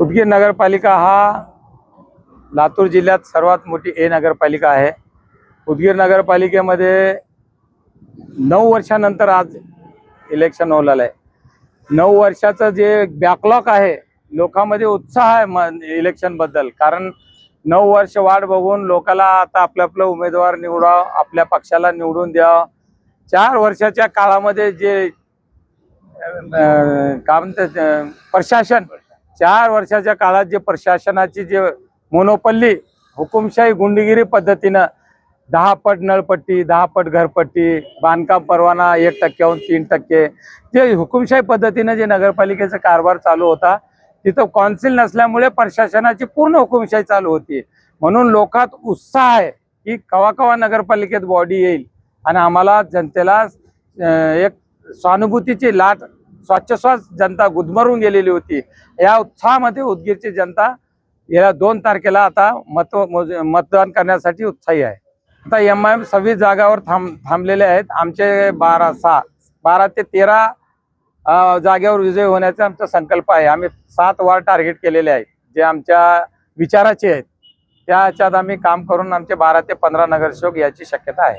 उदगीर नगरपालिका हा लातूर जिल्ह्यात सर्वात मोठी ए नगरपालिका आहे. उदगीर नगरपालिकेमध्ये नऊ वर्षानंतर आज इलेक्शन होलेलं आहे. नऊ वर्षाचं जे बॅकलॉग आहे लोकांमध्ये उत्साह आहे म इलेक्शनबद्दल कारण नऊ वर्ष वाट बघून लोकाला आता आपलं आपलं उमेदवार निवडावं आपल्या पक्षाला निवडून द्यावं. चार वर्षाच्या काळामध्ये जे काय म्हणतात प्रशासन चार वर्षाच्या काळात जे प्रशासनाची जे मोनोपल्ली हुकुमशाही गुंडगिरी पद्धतीनं दहा पट नळपट्टी दहा पट घरपट्टी बांधकाम परवाना एक टक्क्याहून तीन टक्के. जे हुकुमशाही पद्धतीनं जे नगरपालिकेचा कारभार चालू होता तिथं कौन्सिल नसल्यामुळे प्रशासनाची पूर्ण हुकुमशाही चालू होती. म्हणून लोकात उत्साह आहे की कवा कवा नगरपालिकेत बॉडी येईल. आणि आम्हाला जनतेला एक सहानुभूतीची लाट श्वासोश्वास जनता गुदमरून गेलेली होती. या उत्साहामध्ये उदगीरची जनता या दोन तारखेला आता मत मतदान करण्यासाठी उत्साही आहे. आता एम आय एम सव्वीस जागावर थांब थांबलेले आहेत. आमचे बारा सहा बारा ते तेरा जागेवर विजय होण्याचा आमचा संकल्प आहे. आम्ही सात वार्ड टार्गेट केलेले आहेत. जे आमच्या विचाराचे आहेत. त्याच्यात आम्ही काम करून आमचे बारा ते पंधरा नगरसेवक याची शक्यता आहे.